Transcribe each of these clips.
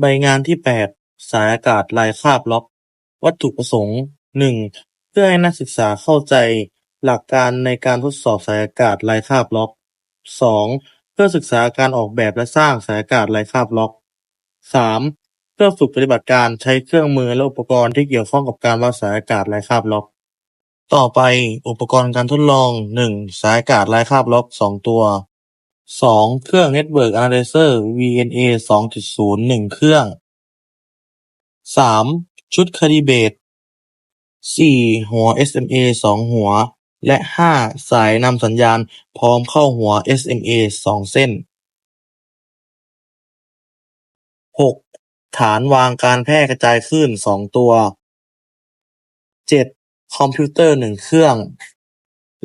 ใบงานที่8สายอากาศลายคาบล็อก วัตถุประสงค์ 1. เพื่อให้นักศึกษาเข้าใจ หลักการในการทดสอบสายอากาศลายคาบล็อก 2. เพื่อศึกษาการออกแบบและสร้างสายอากาศลายคาบล็อก 3. เพื่อฝึกปฏิบัติการใช้เครื่องมือและอุปกรณ์ที่เกี่ยวข้องกับการวัดสายอากาศลายคาบล็อก ต่อไปอุปกรณ์การทดลอง 1. สายอากาศลายคาบล็อก2ตัว 2. เครื่อง Network Analyzer VNA 2.0 1เครื่อง 3. ชุด Calibrate 4. หัว SMA 2หัว และ 5. สายนำสัญญาณพร้อมเข้าหัว SMA 2เส้น 6. ฐานวางการแพร่กระจายคลื่น2ตัว 7. คอมพิวเตอร์1เครื่อง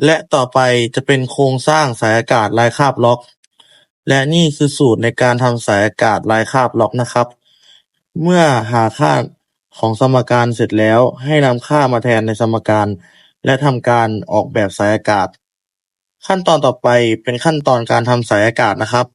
และต่อไปจะเป็นโครงสร้างสายอากาศลายคาบล็อก และนี่คือสูตรในการทำสายอากาศลายคาบล็อกนะครับ เมื่อหาค่าของสมการเสร็จแล้ว ให้นำค่ามาแทนในสมการ และทำการออกแบบสายอากาศ ขั้นตอนต่อไปเป็นขั้นตอนการทำสายอากาศนะครับ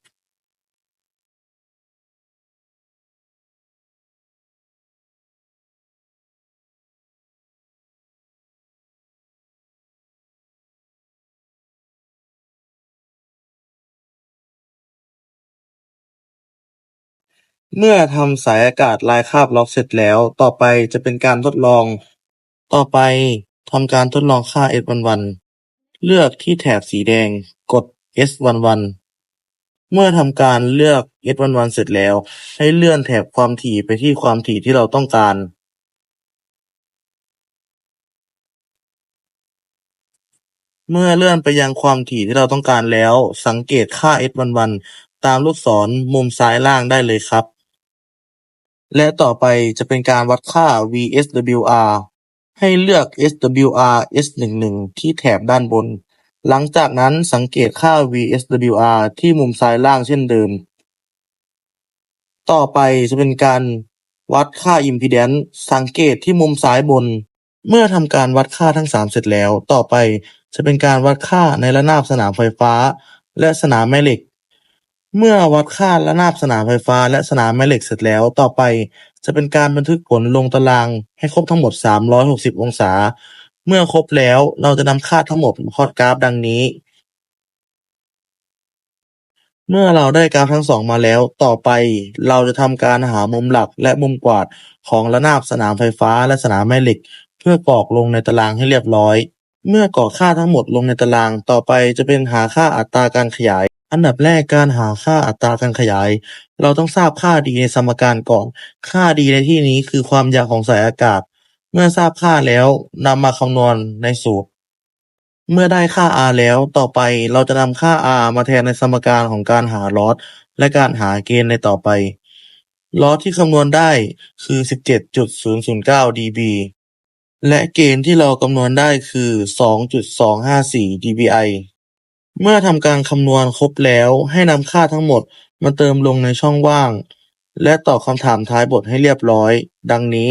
เมื่อทำสายอากาศลายคาบล็อกเสร็จแล้ว ต่อไปจะเป็นการทดลอง ต่อไปทำการทดลองค่า S11 เลือกที่แถบสีแดง กด S11 เมื่อทำการเลือก S11 เสร็จแล้ว ให้เลื่อนแถบความถี่ไปที่ความถี่ที่เราต้องการ เมื่อเลื่อนไปยังความถี่ที่เราต้องการแล้ว สังเกตค่า S11 ตามลูกศรมุมซ้ายล่างได้เลยครับ และต่อไปจะเป็นการวัดค่า VSWR ให้เลือก SWR S11 ที่แถบด้านบน หลังจากนั้นสังเกตค่า VSWR ที่มุมซ้ายล่างเช่นเดิม ต่อไปจะเป็นการวัดค่า Impedance สังเกตที่มุมซ้ายบน เมื่อทำการวัดค่าทั้ง 3 เสร็จแล้ว ต่อไปจะเป็นการวัดค่าในระนาบสนามไฟฟ้า และสนามแม่เหล็ก เมื่อวัดค่าระนาบสนามไฟฟ้าและสนามแม่เหล็กเสร็จแล้ว ต่อไปจะเป็นการบันทึกผลลงตารางให้ครบทั้งหมด 360 องศา เมื่อครบแล้วเราจะนำค่าทั้งหมดมาพอตกราฟดังนี้ เมื่อเราได้กราฟทั้งสองมาแล้ว ต่อไปเราจะทำการหามุมหลักและมุมกวาดของระนาบสนามไฟฟ้าและสนามแม่เหล็ก เพื่อกรอกลงในตารางให้เรียบร้อย เมื่อกรอกค่าทั้งหมดลงในตาราง ต่อไปจะเป็นหาค่าอัตราการขยาย อันดับแรกการหาค่าอัตราการขยาย เราต้องทราบค่า d ในสมการก่อน ค่า d ในที่นี้คือความยาวของสายอากาศ เมื่อทราบค่าแล้วนำมาคำนวณในสูตร เมื่อได้ค่า r แล้วต่อไปเราจะนำค่า r มาแทนในสมการของการหาลอสและการหาเกณฑ์ในต่อไปลอสที่คำนวณได้คือ 17.009 dB และเกณฑ์ที่เราคำนวณได้คือ 2.254 dBi เมื่อทำการคำนวณครบแล้ว ให้นำค่าทั้งหมดมาเติมลงในช่องว่าง และตอบคำถามท้ายบทให้เรียบร้อย ดังนี้